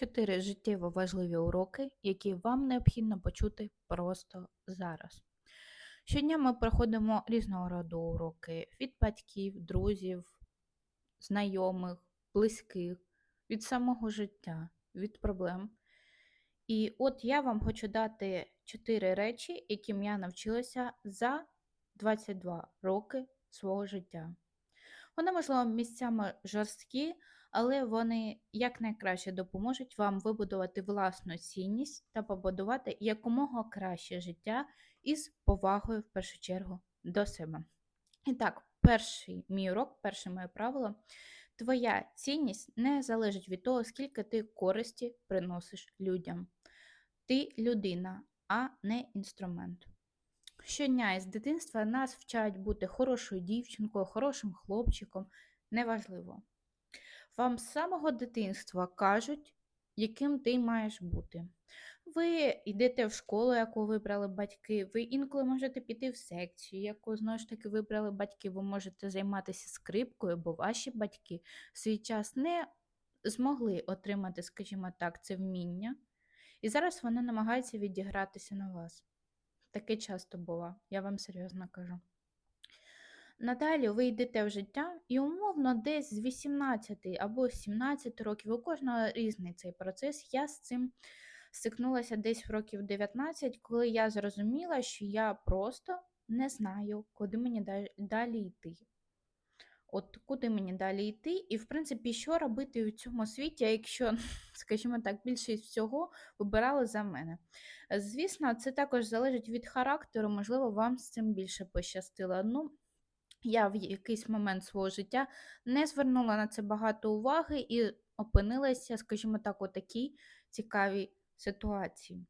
Чотири життєво важливі уроки, які вам необхідно почути просто зараз. Щодня ми проходимо різного роду уроки від батьків, друзів, знайомих, близьких, від самого життя, від проблем. І от я вам хочу дати чотири речі, яким я навчилася за 22 роки свого життя. Вони, можливо, місцями жорсткі, але вони якнайкраще допоможуть вам вибудувати власну цінність та побудувати якомога краще життя із повагою, в першу чергу, до себе. І так, перший мій урок, перше моє правило. Твоя цінність не залежить від того, скільки ти користі приносиш людям. Ти людина, а не інструмент. Щодня із дитинства нас вчать бути хорошою дівчинкою, хорошим хлопчиком, неважливо. Вам з самого дитинства кажуть, яким ти маєш бути. Ви йдете в школу, яку вибрали батьки, ви інколи можете піти в секцію, яку знову ж таки вибрали батьки, ви можете займатися скрипкою, бо ваші батьки в свій час не змогли отримати, скажімо так, це вміння. І зараз вони намагаються відігратися на вас. Таке часто було, я вам серйозно кажу. Надалі ви йдете в життя, і умовно десь з 18 або 17 років, у кожного різний цей процес. Я з цим стикнулася десь в років 19, коли я зрозуміла, що я просто не знаю, куди мені далі йти. От куди мені далі йти, і, в принципі, що робити у цьому світі, якщо, скажімо так, більшість всього вибирали за мене. Звісно, це також залежить від характеру, можливо, вам з цим більше пощастило. Ну, я в якийсь момент свого життя не звернула на це багато уваги і опинилася, скажімо так, у такій цікавій ситуації.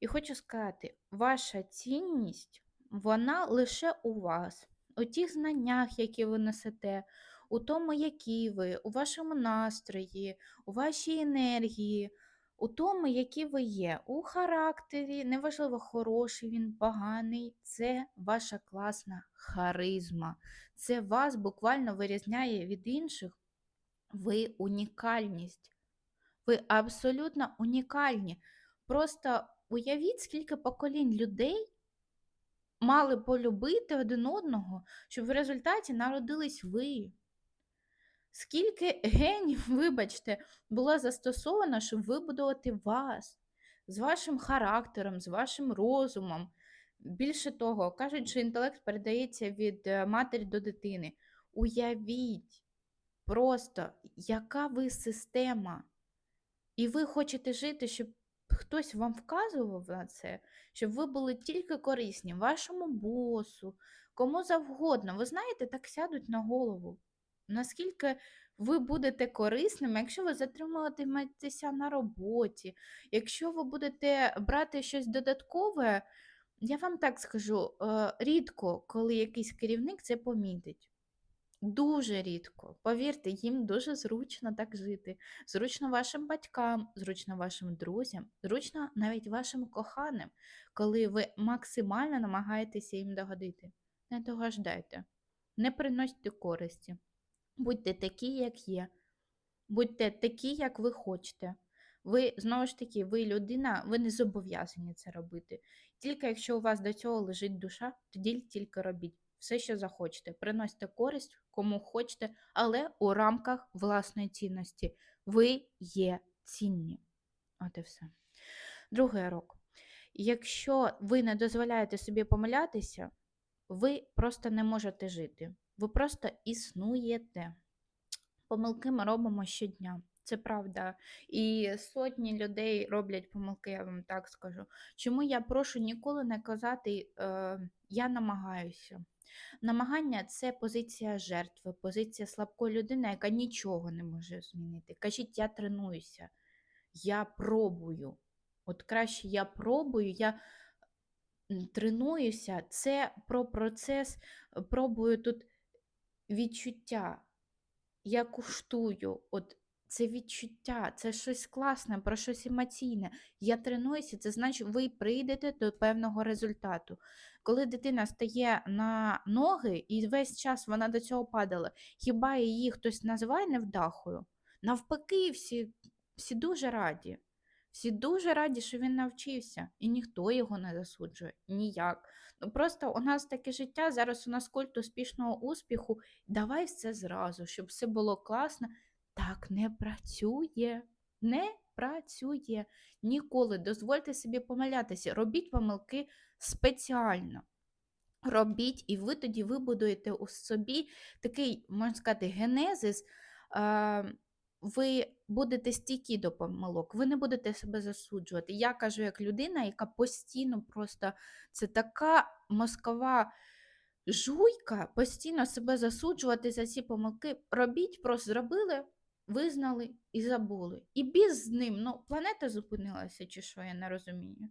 І хочу сказати, ваша цінність, вона лише у вас у тих знаннях, які ви несете, у тому, які ви, у вашому настрої, у вашій енергії, у тому, які ви є, у характері, неважливо, хороший він, поганий, це ваша класна харизма. Це вас буквально вирізняє від інших. Ви унікальність. Ви абсолютно унікальні. Просто уявіть, скільки поколінь людей мали полюбити один одного, щоб в результаті народились ви. Скільки генів, вибачте, було застосовано, щоб вибудувати вас з вашим характером, з вашим розумом. Більше того, кажуть, що інтелект передається від е, матері до дитини. Уявіть просто, яка ви система. І ви хочете жити, щоб хтось вам вказував на це, щоб ви були тільки корисні вашому босу, кому завгодно. Ви знаєте, так сядуть на голову. Наскільки ви будете корисними, якщо ви затримуватиметеся на роботі, якщо ви будете брати щось додаткове, я вам так скажу, е, рідко, коли якийсь керівник це помітить. Дуже рідко. Повірте, їм дуже зручно так жити. Зручно вашим батькам, зручно вашим друзям, зручно навіть вашим коханим, коли ви максимально намагаєтеся їм догодити. Не догождайте, не приносьте користі. Будьте такі, як є. Будьте такі, як ви хочете. Ви, знову ж таки, ви людина, ви не зобов'язані це робити. Тільки якщо у вас до цього лежить душа, тоді тільки робіть все, що захочете. Приносьте користь кому хочете, але у рамках власної цінності. Ви є цінні. От і все. Другий урок. Якщо ви не дозволяєте собі помилятися, ви просто не можете жити. Ви просто існуєте. Помилки ми робимо щодня. Це правда. І сотні людей роблять помилки, я вам так скажу. Чому я прошу ніколи не казати е, я намагаюся. Намагання це позиція жертви, позиція слабкої людини, яка нічого не може змінити. Кажіть, я тренуюся, я пробую. От краще я пробую, я тренуюся, це про процес, пробую тут відчуття. Я куштую. от це відчуття, це щось класне, про щось емоційне. Я тренуюся, це значить, ви прийдете до певного результату. Коли дитина стає на ноги і весь час вона до цього падала, хіба її хтось називає невдахою? Навпаки, всі Всі дуже раді. Всі дуже раді, що він навчився, і ніхто його не засуджує. Ніяк. Ну просто у нас таке життя, зараз у нас культ успішного успіху. Давай все зразу, щоб все було класно. Так не працює. Не працює. Ніколи дозвольте собі помилятися. Робіть помилки спеціально. Робіть, і ви тоді вибудуєте у собі такий, можна сказати, генезис. Ви будете стійкі до помилок, ви не будете себе засуджувати. Я кажу, як людина, яка постійно просто це така мозкова жуйка, постійно себе засуджувати за ці помилки. Робіть, просто зробили, визнали і забули. І біз з ним, ну, планета зупинилася, чи що, я не розумію.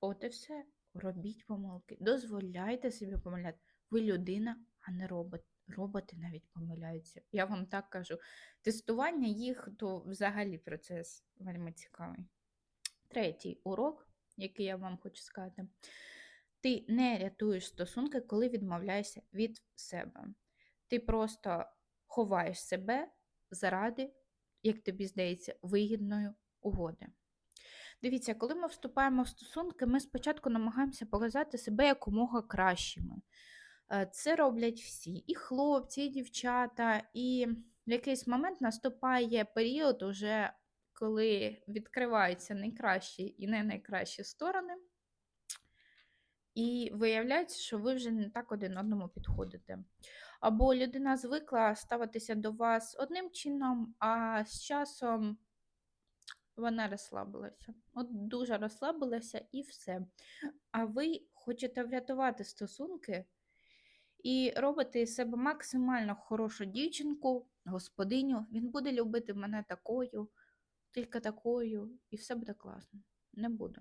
От і все. Робіть помилки, дозволяйте собі помиляти. Ви людина, а не робот. Роботи навіть помиляються. Я вам так кажу. Тестування їх то взагалі процес вельми цікавий. Третій урок, який я вам хочу сказати, ти не рятуєш стосунки, коли відмовляєшся від себе. Ти просто ховаєш себе заради, як тобі здається, вигідної угоди. Дивіться, коли ми вступаємо в стосунки, ми спочатку намагаємося показати себе якомога кращими. Е, Це роблять всі, і хлопці, і дівчата, і в якийсь момент наступає період, уже, коли відкриваються найкращі і не найкращі сторони, і виявляється, що ви вже не так один одному підходите. Або людина звикла ставитися до вас одним чином, а з часом вона розслабилася. От дуже розслабилася і все. А ви хочете врятувати стосунки і робите із себе максимально хорошу дівчинку, господиню. Він буде любити мене такою, тільки такою, і все буде класно. Не буде.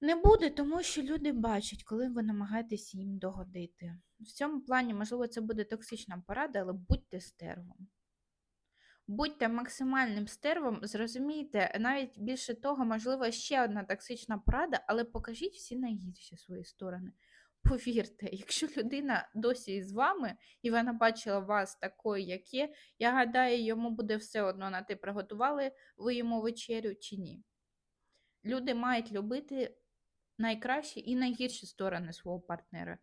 Не буде, тому що люди бачать, коли ви намагаєтесь їм догодити. В цьому плані, можливо, це буде токсична порада, але будьте стервом. Будьте максимальним стервом, зрозумійте, навіть більше того, можливо, ще одна токсична порада, але покажіть всі найгірші свої сторони. Повірте, якщо людина досі з вами і вона бачила вас такою, як є, я гадаю, йому буде все одно на те, приготували ви йому вечерю чи ні. Люди мають любити найкращі і найгірші сторони свого партнера.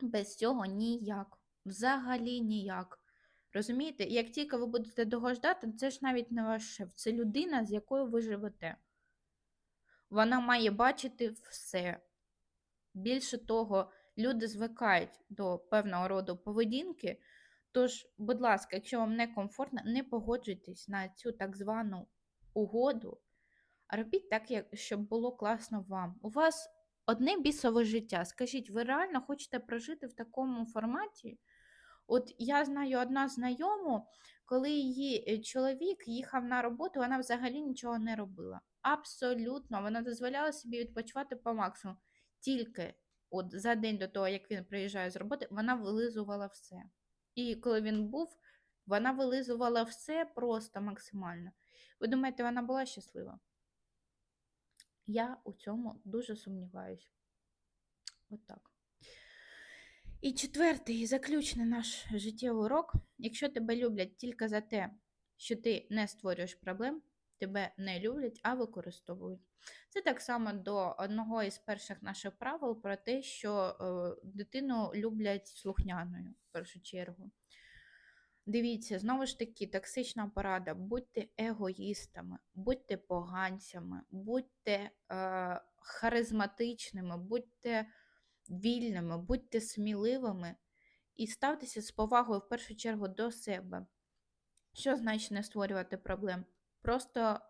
Без цього ніяк. Взагалі ніяк. Розумієте, як тільки ви будете догождати, це ж навіть не ваш шеф, це людина, з якою ви живете. Вона має бачити все. Більше того, люди звикають до певного роду поведінки. Тож, будь ласка, якщо вам не комфортно, не погоджуйтесь на цю так звану угоду, робіть так, як, щоб було класно вам. У вас одне бісове життя. Скажіть, ви реально хочете прожити в такому форматі? От я знаю одну знайому, коли її е, чоловік їхав на роботу, вона взагалі нічого не робила. Абсолютно, вона дозволяла собі відпочивати по максимуму. Тільки от за день до того, як він приїжджає з роботи, вона вилизувала все. І коли він був, вона вилизувала все просто максимально. Ви думаєте, вона була щаслива? Я у цьому дуже сумніваюся. От так. І четвертий і заключний наш життєвий урок. Якщо тебе люблять тільки за те, що ти не створюєш проблем, тебе не люблять, а використовують. Це так само до одного із перших наших правил про те, що е, дитину люблять слухняною в першу чергу. Дивіться, знову ж таки, токсична порада. Будьте егоїстами, будьте поганцями, будьте е, харизматичними, будьте вільними, будьте сміливими і ставтеся з повагою в першу чергу до себе. Що значить не створювати проблем? Просто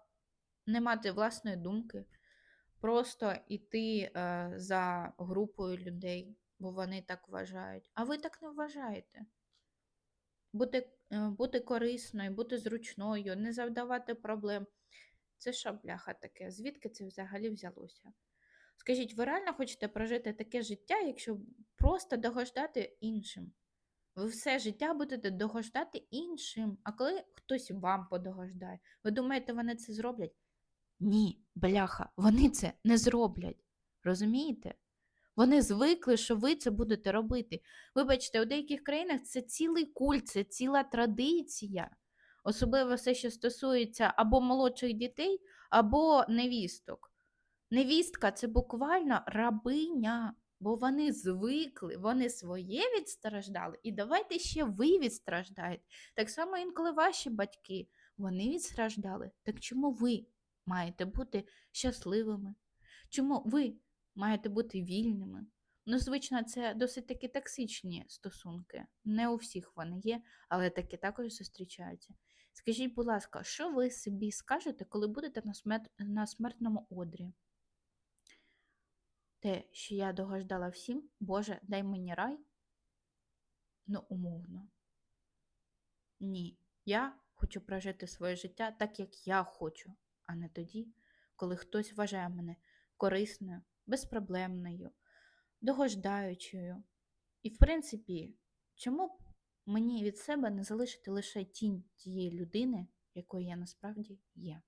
не мати власної думки, просто йти е, за групою людей, бо вони так вважають. А ви так не вважаєте. Бути, е, бути корисною, бути зручною, не завдавати проблем. Це що, бляха таке? Звідки це взагалі взялося? Скажіть, ви реально хочете прожити таке життя, якщо просто догождати іншим? Ви все життя будете догождати іншим. А коли хтось вам подогождає, ви думаєте, вони це зроблять? Ні, бляха, вони це не зроблять. Розумієте? Вони звикли, що ви це будете робити. Вибачте, у деяких країнах це цілий культ, це ціла традиція. Особливо все, що стосується або молодших дітей, або невісток. Невістка це буквально рабиня, бо вони звикли, вони своє відстраждали, і давайте ще ви відстраждаєте. Так само інколи ваші батьки, вони відстраждали. Так чому ви маєте бути щасливими? Чому ви маєте бути вільними? Ну, звично, це досить таки токсичні стосунки. Не у всіх вони є, але такі також зустрічаються. Скажіть, будь ласка, що ви собі скажете, коли будете на, смер... на смертному одрі? Те, що я догождала всім, Боже, дай мені рай? Ну, умовно. Ні, я хочу прожити своє життя так, як я хочу, а не тоді, коли хтось вважає мене корисною, безпроблемною, догождаючою. І, в принципі, чому б мені від себе не залишити лише тінь тієї людини, якою я насправді є?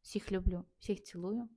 Всіх люблю, всіх цілую.